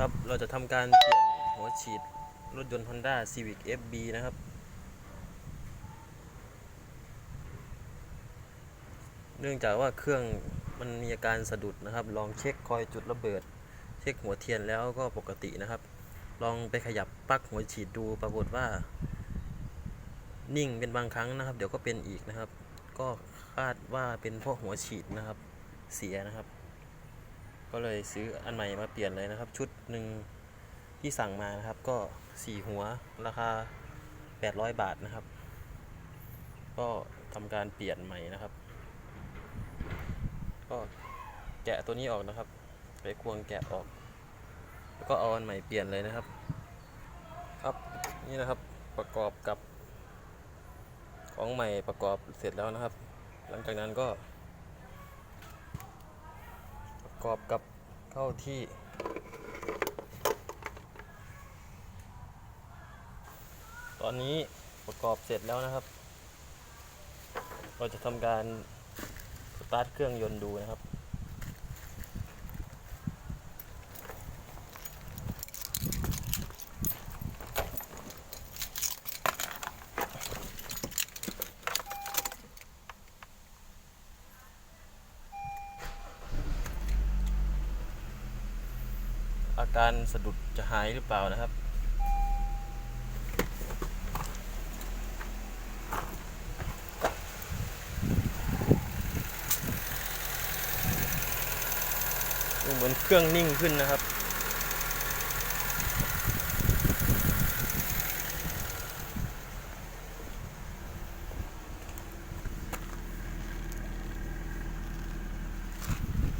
ครับ เราจะทำการเปลี่ยนหัวฉีดรถยนต์ Honda Civic FB นะครับ เนื่องจากว่าเครื่องมันมีอาการสะดุดนะครับ ลองเช็คคอยจุดระเบิด เช็คหัวเทียนแล้วก็ปกตินะครับ ลองไปขยับปลั๊กหัวฉีดดูปรากฏว่า นิ่งเป็นบางครั้งนะครับ เดี๋ยวก็เป็นอีกนะครับ ก็คาดว่าเป็นเพราะหัวฉีดนะครับ เสียนะครับ ก็เลยซื้ออันใหม่มาเปลี่ยนเลยนะครับ ชุดหนึ่งที่สั่งมานะครับ ก็สี่หัวราคา 800 บาทนะครับ ก็ทำการเปลี่ยนใหม่นะครับ ก็แกะตัวนี้ออกนะครับไปควงแกะออก แล้วก็เอาอันใหม่เปลี่ยนเลยนะครับ ครับนี่นะครับประกอบกับของใหม่ประกอบเสร็จแล้วนะครับ หลังจากนั้นก็ กอบกับเข้าที่ ตอนนี้ประกอบเสร็จแล้วนะครับ เราจะทำการสตาร์ทเครื่องยนต์ดูนะครับ การสะดุดจะหายหรือเปล่านะครับดูเหมือนเครื่องนิ่งขึ้นนะครับ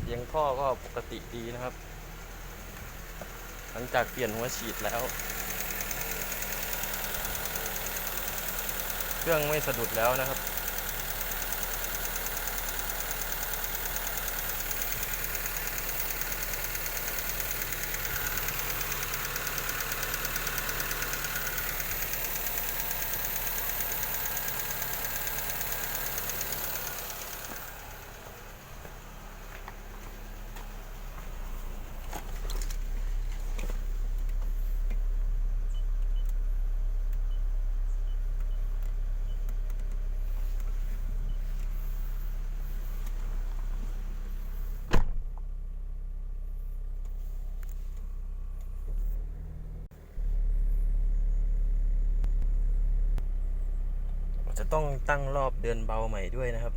เสียงท่อก็ปกติดีนะครับ หลังจากเปลี่ยนหัวฉีดแล้ว เครื่องไม่สะดุดแล้วนะครับ จะต้องตั้งรอบเดินเบาใหม่ด้วยนะครับ